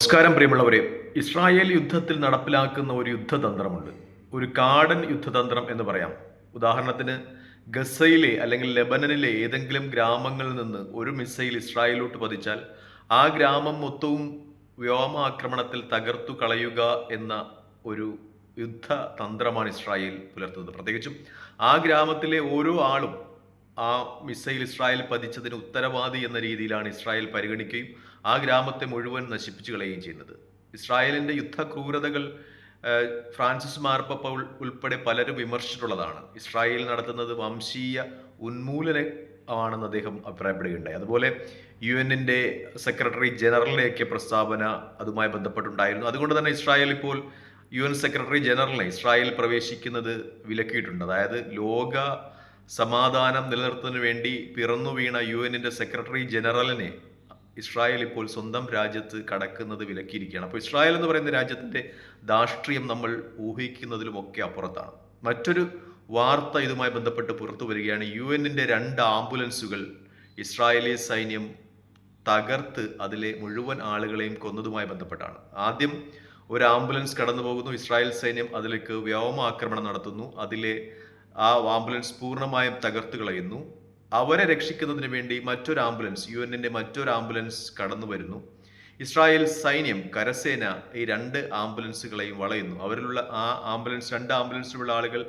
നമസ്കാരം പ്രിയമുള്ളവരെ. ഇസ്രായേൽ യുദ്ധത്തിൽ നടപ്പിലാക്കുന്ന ഒരു യുദ്ധതന്ത്രമുണ്ട്. ഒരു കാടൻ യുദ്ധതന്ത്രം എന്ന് പറയാം. ഉദാഹരണത്തിന് ഗസയിലെ അല്ലെങ്കിൽ ലെബനനിലെ ഏതെങ്കിലും ഗ്രാമങ്ങളിൽ നിന്ന് ഒരു മിസൈൽ ഇസ്രായേലിലോട്ട് പതിച്ചാൽ ആ ഗ്രാമം മൊത്തവും വ്യോമാക്രമണത്തിൽ തകർത്തു കളയുക എന്ന ഒരു യുദ്ധ തന്ത്രമാണ് ഇസ്രായേൽ പുലർത്തുന്നത്. പ്രത്യേകിച്ചും ആ ഗ്രാമത്തിലെ ഓരോ ആളും ആ മിസൈൽ ഇസ്രായേൽ പതിച്ചതിന് ഉത്തരവാദി എന്ന രീതിയിലാണ് ഇസ്രായേൽ പരിഗണിക്കുകയും ആ ഗ്രാമത്തെ മുഴുവൻ നശിപ്പിച്ചു കളയുകയും ചെയ്യുന്നത്. ഇസ്രായേലിന്റെ യുദ്ധക്രൂരതകൾ ഫ്രാൻസിസ് മാർപ്പപ്പ ഉൾപ്പെടെ പലരും വിമർശിച്ചിട്ടുള്ളതാണ്. ഇസ്രായേൽ നടത്തുന്നത് വംശീയ ഉന്മൂലനമാണെന്ന് അദ്ദേഹം അഭിപ്രായപ്പെടുകയുണ്ടായി. അതുപോലെ യു എന്നിന്റെ സെക്രട്ടറി ജനറലിനെയൊക്കെ പ്രസ്താവന അതുമായി ബന്ധപ്പെട്ടുണ്ടായിരുന്നു. അതുകൊണ്ട് തന്നെ ഇസ്രായേൽ ഇപ്പോൾ യു എൻ സെക്രട്ടറി ജനറലിനെ ഇസ്രായേൽ പ്രവേശിക്കുന്നത് വിലക്കിയിട്ടുണ്ട്. അതായത് ലോക സമാധാനം നിലനിർത്തുന്നതിന് വേണ്ടി പിറന്നു വീണ യു എന്നിന്റെ സെക്രട്ടറി ജനറലിനെ ഇസ്രായേൽ ഇപ്പോൾ സ്വന്തം രാജ്യത്ത് കടക്കുന്നത് വിലക്കിയിരിക്കുകയാണ്. അപ്പോൾ ഇസ്രായേൽ എന്ന് പറയുന്ന രാജ്യത്തിന്റെ ധാഷ്ട്രീയം നമ്മൾ ഊഹിക്കുന്നതിലുമൊക്കെ അപ്പുറത്താണ്. മറ്റൊരു വാർത്ത ഇതുമായി ബന്ധപ്പെട്ട് പുറത്തു വരികയാണ്. യു എന്നിന്റെ രണ്ട് ആംബുലൻസുകൾ ഇസ്രായേലി സൈന്യം തകർത്ത് അതിലെ മുഴുവൻ ആളുകളെയും കൊന്നതുമായി ബന്ധപ്പെട്ടാണ്. ആദ്യം ഒരു ആംബുലൻസ് കടന്നു പോകുന്നു ഇസ്രായേൽ സൈന്യം അതിലേക്ക് വ്യോമാക്രമണം നടത്തുന്നു. അതിലെ ആ ആംബുലൻസ് പൂർണമായും തകർത്ത് കളയുന്നു. അവരെ രക്ഷിക്കുന്നതിന് വേണ്ടി മറ്റൊരു ആംബുലൻസ് യു എന്റെ മറ്റൊരു ആംബുലൻസ് കടന്നു വരുന്നു. ഇസ്രായേൽ സൈന്യം കരസേന ഈ രണ്ട് ആംബുലൻസുകളെയും വളയുന്നു. അവരിലുള്ള ആ ആംബുലൻസ് രണ്ട് ആംബുലൻസിലുള്ള ആളുകൾ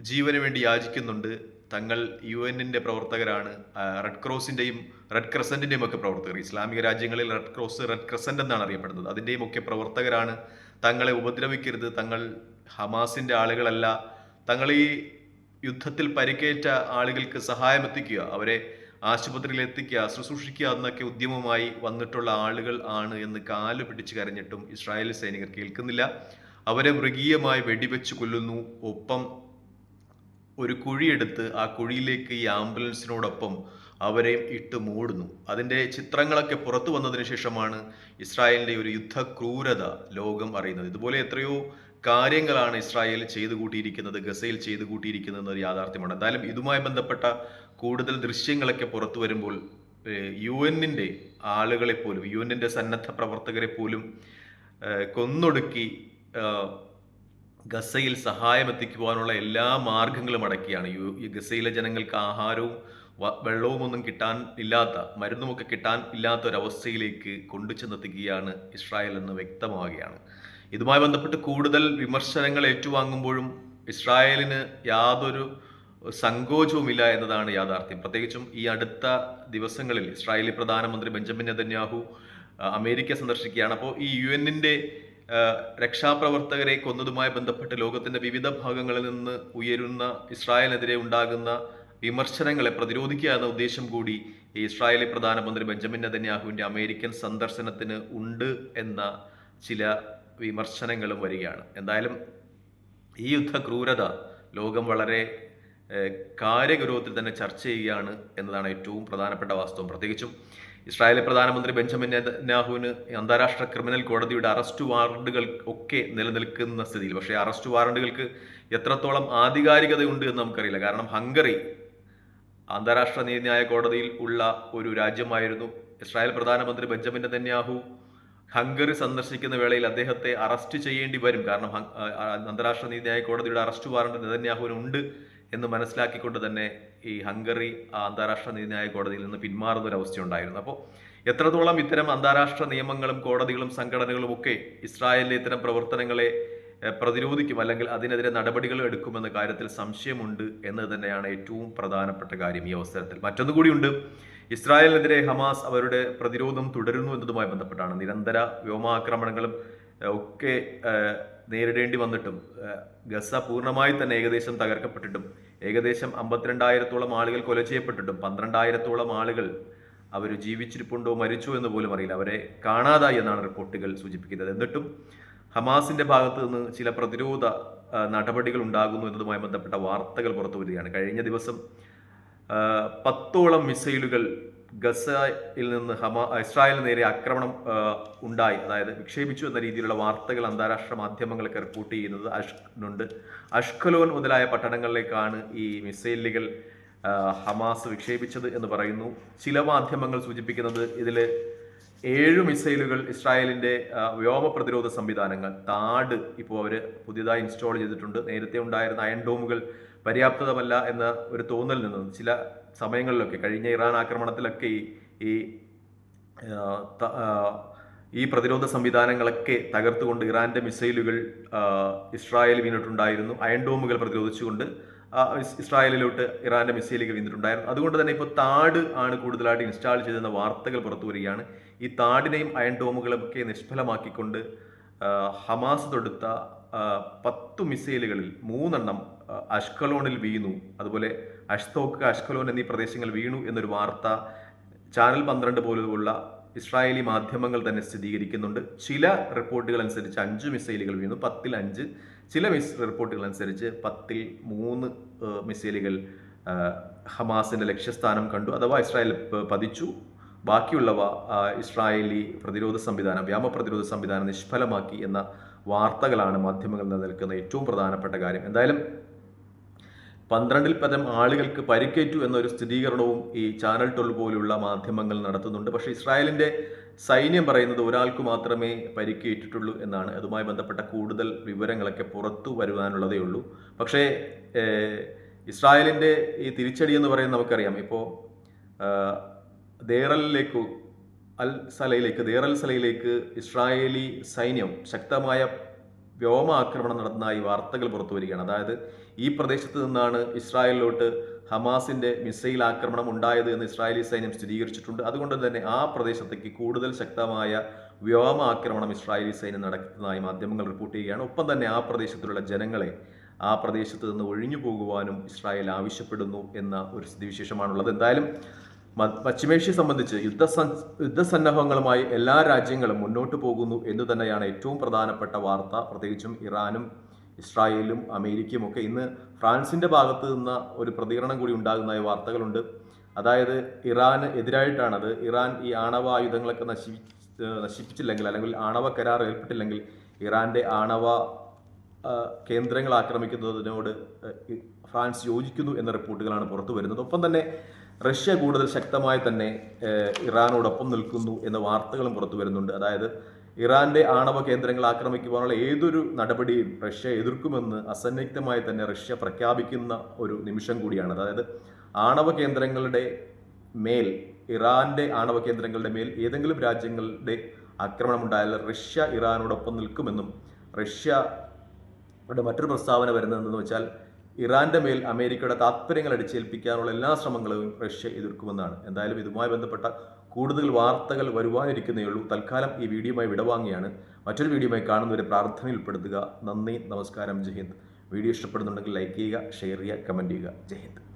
ജീവന് വേണ്ടി യാചിക്കുന്നുണ്ട്. തങ്ങൾ യു എന്നിന്റെ പ്രവർത്തകരാണ്. റെഡ് ക്രോസിന്റെയും റെഡ് ക്രസന്റിന്റെയും ഒക്കെ പ്രവർത്തകർ. ഇസ്ലാമിക രാജ്യങ്ങളിൽ റെഡ് ക്രോസ് റെഡ് ക്രസന്റ് എന്നാണ് അറിയപ്പെടുന്നത്. അതിന്റെയും ഒക്കെ പ്രവർത്തകരാണ്. തങ്ങളെ ഉപദ്രവിക്കരുത്. തങ്ങൾ ഹമാസിന്റെ ആളുകളല്ല. തങ്ങൾ ഈ യുദ്ധത്തിൽ പരിക്കേറ്റ ആളുകൾക്ക് സഹായം എത്തിക്കുക അവരെ ആശുപത്രിയിൽ എത്തിക്കുക ശുശ്രൂഷിക്കുക എന്നൊക്കെ ഉദ്യമമായി വന്നിട്ടുള്ള ആളുകൾ ആണ് എന്ന് കാൽ പിടിച്ചു കരഞ്ഞിട്ടും ഇസ്രായേൽ സൈനികർ കേൾക്കുന്നില്ല. അവരെ മൃഗീയമായി വെടിവെച്ച് കൊല്ലുന്നു. ഒപ്പം ഒരു കുഴിയെടുത്ത് ആ കുഴിയിലേക്ക് ഈ ആംബുലൻസിനോടൊപ്പം അവരെയും ഇട്ട് മൂടുന്നു. അതിന്റെ ചിത്രങ്ങളൊക്കെ പുറത്തു വന്നതിന് ശേഷമാണ് ഇസ്രായേലിന്റെ ഒരു യുദ്ധ ക്രൂരത ലോകം അറിയുന്നത്. ഇതുപോലെ എത്രയോ കാര്യങ്ങളാണ് ഇസ്രായേൽ ചെയ്തു കൂട്ടിയിരിക്കുന്നത് ഗസയിൽ ചെയ്തു കൂട്ടിയിരിക്കുന്നത് എന്നൊരു യാഥാർത്ഥ്യമാണ്. എന്തായാലും ഇതുമായി ബന്ധപ്പെട്ട കൂടുതൽ ദൃശ്യങ്ങളൊക്കെ പുറത്തു വരുമ്പോൾ യു എന്നിന്റെ ആളുകളെ പോലും യു എന്നിന്റെ സന്നദ്ധ പ്രവർത്തകരെ പോലും കൊന്നൊടുക്കി ഗസയിൽ സഹായം എത്തിക്കുവാനുള്ള എല്ലാ മാർഗങ്ങളും അടക്കിയാണ് യു ഗസയിലെ ജനങ്ങൾക്ക് ആഹാരവും വെള്ളവും ഒന്നും കിട്ടാൻ ഇല്ലാത്ത മരുന്നുമൊക്കെ കിട്ടാൻ ഇല്ലാത്ത ഒരവസ്ഥയിലേക്ക് കൊണ്ടുചെന്നെത്തിക്കുകയാണ് ഇസ്രായേൽ എന്ന് വ്യക്തമാവുകയാണ്. ഇതുമായി ബന്ധപ്പെട്ട് കൂടുതൽ വിമർശനങ്ങൾ ഏറ്റുവാങ്ങുമ്പോഴും ഇസ്രായേലിന് യാതൊരു സങ്കോചവുമില്ല എന്നതാണ് യാഥാർത്ഥ്യം. പ്രത്യേകിച്ചും ഈ അടുത്ത ദിവസങ്ങളിൽ ഇസ്രായേലി പ്രധാനമന്ത്രി ബെഞ്ചമിൻ നെതന്യാഹു അമേരിക്ക സന്ദർശിക്കുകയാണ്. അപ്പോൾ ഈ യു എന്നിന്റെ രക്ഷാപ്രവർത്തകരെ കൊന്നതുമായി ബന്ധപ്പെട്ട് ലോകത്തിന്റെ വിവിധ ഭാഗങ്ങളിൽ നിന്ന് ഉയരുന്ന ഇസ്രായേലിനെതിരെ ഉണ്ടാകുന്ന വിമർശനങ്ങളെ പ്രതിരോധിക്കുക എന്ന ഉദ്ദേശം കൂടി ഇസ്രായേലി പ്രധാനമന്ത്രി ബെഞ്ചമിൻ നെതന്യാഹുവിന്റെ അമേരിക്കൻ സന്ദർശനത്തിന് ഉണ്ട് എന്ന ചില വിമർശനങ്ങളും വരികയാണ്. എന്തായാലും ഈ യുദ്ധ ക്രൂരത ലോകം വളരെ കാര്യഗൗരവത്തിൽ തന്നെ ചർച്ച ചെയ്യുകയാണ് എന്നതാണ് ഏറ്റവും പ്രധാനപ്പെട്ട വാസ്തവം. പ്രത്യേകിച്ചും ഇസ്രായേലി പ്രധാനമന്ത്രി ബെഞ്ചമിൻ നെതന്യാഹുവിന് അന്താരാഷ്ട്ര ക്രിമിനൽ കോടതിയുടെ അറസ്റ്റ് വാറണ്ടുകൾ ഒക്കെ നിലനിൽക്കുന്ന സ്ഥിതിയിൽ. പക്ഷേ അറസ്റ്റ് വാറണ്ടുകൾക്ക് എത്രത്തോളം ആധികാരികതയുണ്ട് എന്ന് നമുക്കറിയില്ല. കാരണം ഹംഗറി അന്താരാഷ്ട്ര നീതിന്യായ കോടതിയിൽ ഉള്ള ഒരു രാജ്യമായിരുന്നു ഇസ്രായേൽ പ്രധാനമന്ത്രി ബെഞ്ചമിൻ നെന്യാഹു ഹംഗറി സന്ദർശിക്കുന്ന വേളയിൽ അദ്ദേഹത്തെ അറസ്റ്റ് ചെയ്യേണ്ടി വരും. കാരണം അന്താരാഷ്ട്ര നീതിന്യായ കോടതിയുടെ അറസ്റ്റ് വാറണ്ട് നെതന്യാഹുവിന് ഉണ്ട് എന്ന് മനസ്സിലാക്കിക്കൊണ്ട് തന്നെ ഈ ഹംഗറി അന്താരാഷ്ട്ര നീതിന്യായ കോടതിയിൽ നിന്ന് പിന്മാറുന്ന ഒരു അവസ്ഥ ഉണ്ടായിരുന്നു അപ്പോൾ എത്രത്തോളം ഇത്തരം അന്താരാഷ്ട്ര നിയമങ്ങളും കോടതികളും സംഘടനകളും ഒക്കെ ഇസ്രായേലിലെ ഇത്തരം പ്രവർത്തനങ്ങളെ പ്രതിരോധിക്കും അല്ലെങ്കിൽ അതിനെതിരെ നടപടികൾ എടുക്കുമെന്ന കാര്യത്തിൽ സംശയമുണ്ട് എന്നത് തന്നെയാണ് ഏറ്റവും പ്രധാനപ്പെട്ട കാര്യം ഈ അവസരത്തിൽ. മറ്റൊന്നു കൂടിയുണ്ട് ഇസ്രായേലിനെതിരെ ഹമാസ് അവരുടെ പ്രതിരോധം തുടരുന്നു എന്നതുമായി ബന്ധപ്പെട്ടാണ്. നിരന്തര വ്യോമാക്രമണങ്ങളും ഒക്കെ നേരിടേണ്ടി വന്നിട്ടും ഗസ പൂർണമായി തന്നെ ഏകദേശം തകർക്കപ്പെട്ടിട്ടും ഏകദേശം അമ്പത്തിരണ്ടായിരത്തോളം ആളുകൾ കൊല ചെയ്യപ്പെട്ടിട്ടും പന്ത്രണ്ടായിരത്തോളം ആളുകൾ അവർ ജീവിച്ചിരിപ്പുണ്ടോ മരിച്ചോ എന്ന് പോലും അറിയില്ല. അവരെ കാണാതായി എന്നാണ് റിപ്പോർട്ടുകൾ സൂചിപ്പിക്കുന്നത്. എന്നിട്ടും ഹമാസിന്റെ ഭാഗത്ത് നിന്ന് ചില പ്രതിരോധ നടപടികൾ ഉണ്ടാകുന്നു എന്നതുമായി ബന്ധപ്പെട്ട വാർത്തകൾ പുറത്തു വരികയാണ്. കഴിഞ്ഞ ദിവസം പത്തോളം മിസൈലുകൾ ഗസയിൽ നിന്ന് ഹമാ ഇസ്രായേലിന് നേരെ ആക്രമണം ഉണ്ടായി. അതായത് വിക്ഷേപിച്ചു എന്ന രീതിയിലുള്ള വാർത്തകൾ അന്താരാഷ്ട്ര മാധ്യമങ്ങളൊക്കെ റിപ്പോർട്ട് ചെയ്യുന്നത് അഷ്നുണ്ട് അഷ്കലോൻ മുതലായ പട്ടണങ്ങളിലേക്കാണ് ഈ മിസൈലുകൾ ഹമാസ് വിക്ഷേപിച്ചത് എന്ന് പറയുന്നു. ചില മാധ്യമങ്ങൾ സൂചിപ്പിക്കുന്നത് ഇതിൽ ഏഴ് മിസൈലുകൾ ഇസ്രായേലിന്റെ വ്യോമ പ്രതിരോധ സംവിധാനങ്ങൾ താട് ഇപ്പോൾ അവർ പുതിയതായി ഇൻസ്റ്റാൾ ചെയ്തിട്ടുണ്ട്. നേരത്തെ ഉണ്ടായിരുന്ന അയൺ ഡോമുകൾ പര്യാപ്തമല്ല എന്ന ഒരു തോന്നൽ നിന്നും. ചില സമയങ്ങളിലൊക്കെ കഴിഞ്ഞ ഇറാൻ ആക്രമണത്തിലൊക്കെ ഈ ഈ പ്രതിരോധ സംവിധാനങ്ങളൊക്കെ തകർത്തുകൊണ്ട് ഇറാന്റെ മിസൈലുകൾ ഇസ്രായേൽ വീണിട്ടുണ്ടായിരുന്നു. അയൺ ഡോമുകൾ പ്രതിരോധിച്ചുകൊണ്ട് ഇസ്രായേലിലോട്ട് ഇറാന്റെ മിസൈലുകൾ വീണിട്ടുണ്ടായിരുന്നു. അതുകൊണ്ട് തന്നെ ഇപ്പോൾ താട് ആണ് കൂടുതലായിട്ട് ഇൻസ്റ്റാൾ ചെയ്തെന്ന വാർത്തകൾ പുറത്തു വരികയാണ്. ഈ താടിനെയും അയൺ ഡോമുകളും ഒക്കെ നിഷ്ഫലമാക്കിക്കൊണ്ട് ഹമാസ് തൊടുത്ത പത്തു മിസൈലുകളിൽ മൂന്നെണ്ണം അഷ്കലോണിൽ വീണു. അതുപോലെ അഷ്തോക്ക് അഷ്കലോൺ എന്നീ പ്രദേശങ്ങൾ വീണു എന്നൊരു വാർത്ത ചാനൽ പന്ത്രണ്ട് പോലുള്ള ഇസ്രായേലി മാധ്യമങ്ങൾ തന്നെ സ്ഥിരീകരിക്കുന്നുണ്ട്. ചില റിപ്പോർട്ടുകൾ അനുസരിച്ച് അഞ്ച് മിസൈലുകൾ വീണു പത്തിൽ അഞ്ച്. ചില മിസ് റിപ്പോർട്ടുകൾ അനുസരിച്ച് പത്തിൽ മൂന്ന് മിസൈലുകൾ ഹമാസിന്റെ ലക്ഷ്യസ്ഥാനം കണ്ടു. അഥവാ ഇസ്രായേൽ പതിച്ചു. ബാക്കിയുള്ളവ ഇസ്രായേലി പ്രതിരോധ സംവിധാനം വ്യാമ പ്രതിരോധ സംവിധാനം നിഷ്ഫലമാക്കി എന്ന വാർത്തകളാണ് മാധ്യമങ്ങൾ നിലനിൽക്കുന്ന ഏറ്റവും പ്രധാനപ്പെട്ട കാര്യം. എന്തായാലും പന്ത്രണ്ടിൽ പരം ആളുകൾക്ക് പരിക്കേറ്റു എന്നൊരു സ്ഥിരീകരണവും ഈ ചാനൽ ടോൾ പോലുള്ള മാധ്യമങ്ങൾ നടത്തുന്നുണ്ട്. പക്ഷേ ഇസ്രായേലിന്റെ സൈന്യം പറയുന്നത് ഒരാൾക്ക് മാത്രമേ പരിക്കേറ്റിട്ടുള്ളൂ എന്നാണ്. അതുമായി ബന്ധപ്പെട്ട കൂടുതൽ വിവരങ്ങളൊക്കെ പുറത്തു വരുവാനുള്ളതേ ഉള്ളൂ. പക്ഷേ ഇസ്രായേലിന്റെ ഈ തിരിച്ചടി എന്ന് പറയുന്നത് നമുക്കറിയാം. ഇപ്പോൾ ദേറലിലേക്കു അൽ സലയിലേക്ക് ദേറൽ സലയിലേക്ക് ഇസ്രായേലി സൈന്യം ശക്തമായ വ്യോമ ആക്രമണം നടന്നതായി വാർത്തകൾ പുറത്തു വരികയാണ്. അതായത് ഈ പ്രദേശത്ത് നിന്നാണ് ഇസ്രായേലിലോട്ട് ഹമാസിന്റെ മിസൈൽ ആക്രമണം ഉണ്ടായത് എന്ന് ഇസ്രായേലി സൈന്യം സ്ഥിരീകരിച്ചിട്ടുണ്ട്. അതുകൊണ്ട് തന്നെ ആ പ്രദേശത്തേക്ക് കൂടുതൽ ശക്തമായ വ്യോമ ആക്രമണം ഇസ്രായേലി സൈന്യം നടത്തുന്നതായി മാധ്യമങ്ങൾ റിപ്പോർട്ട് ചെയ്യുകയാണ്. ഒപ്പം തന്നെ ആ പ്രദേശത്തുള്ള ജനങ്ങളെ ആ പ്രദേശത്ത് നിന്ന് ഒഴിഞ്ഞു പോകുവാനും ഇസ്രായേൽ ആവശ്യപ്പെടുന്നു എന്ന ഒരു സ്ഥിതിവിശേഷമാണുള്ളത്. എന്തായാലും പശ്ചിമേഷ്യയെ സംബന്ധിച്ച് യുദ്ധ യുദ്ധസന്നഹങ്ങളുമായി എല്ലാ രാജ്യങ്ങളും മുന്നോട്ട് പോകുന്നു എന്ന് തന്നെയാണ് ഏറ്റവും പ്രധാനപ്പെട്ട വാർത്ത. പ്രത്യേകിച്ചും ഇറാനും ഇസ്രായേലും അമേരിക്കയും ഒക്കെ ഇന്ന് ഫ്രാൻസിന്റെ ഭാഗത്ത് നിന്ന ഒരു പ്രതികരണം കൂടി ഉണ്ടാകുന്നതായ വാർത്തകളുണ്ട്. അതായത് ഇറാന് എതിരായിട്ടാണത്. ഇറാൻ ഈ ആണവ ആയുധങ്ങളൊക്കെ നശി നശിപ്പിച്ചില്ലെങ്കിൽ അല്ലെങ്കിൽ ആണവ കരാർ ഏർപ്പെട്ടില്ലെങ്കിൽ ഇറാന്റെ ആണവ കേന്ദ്രങ്ങൾ ആക്രമിക്കുന്നതിനോട് ഫ്രാൻസ് യോജിക്കുന്നു എന്ന റിപ്പോർട്ടുകളാണ് പുറത്തു വരുന്നത്. ഒപ്പം തന്നെ റഷ്യ കൂടുതൽ ശക്തമായി തന്നെ ഇറാനോടൊപ്പം നിൽക്കുന്നു എന്ന വാർത്തകളും പുറത്തു വരുന്നുണ്ട്. അതായത് ഇറാന്റെ ആണവ കേന്ദ്രങ്ങൾ ആക്രമിക്കുവാനുള്ള ഏതൊരു നടപടിയും റഷ്യ എതിർക്കുമെന്ന് അസന്നിഗ്ധമായി തന്നെ റഷ്യ പ്രഖ്യാപിക്കുന്ന ഒരു നിമിഷം കൂടിയാണ്. അതായത് ആണവ കേന്ദ്രങ്ങളുടെ മേൽ ഇറാന്റെ ആണവ കേന്ദ്രങ്ങളുടെ മേൽ ഏതെങ്കിലും രാജ്യങ്ങളുടെ ആക്രമണം ഉണ്ടായാൽ റഷ്യ ഇറാനോടൊപ്പം നിൽക്കുമെന്നും റഷ്യയുടെ മറ്റൊരു പ്രസ്താവന വരുന്നതെന്ന് വെച്ചാൽ ഇറാന്റെ മേൽ അമേരിക്കയുടെ താത്പര്യങ്ങൾ അടിച്ചേൽപ്പിക്കാനുള്ള എല്ലാ ശ്രമങ്ങളും റഷ്യ എതിർക്കുമെന്നാണ്. എന്തായാലും ഇതുമായി ബന്ധപ്പെട്ട കൂടുതൽ വാർത്തകൾ വരുവാനിരിക്കുന്നേ ഉള്ളൂ. തൽക്കാലം ഈ വീഡിയോയുമായി വിടവാങ്ങിയാണ്. മറ്റൊരു വീഡിയോയുമായി കാണുന്നവരെ പ്രാർത്ഥനയിൽ ഉൾപ്പെടുത്തുക. നന്ദി നമസ്കാരം ജയ് ഹിന്ദ്. വീഡിയോ ഇഷ്ടപ്പെടുന്നുണ്ടെങ്കിൽ ലൈക്ക് ചെയ്യുക ഷെയർ ചെയ്യുക കമന്റ് ചെയ്യുക. ജയ് ഹിന്ദ്.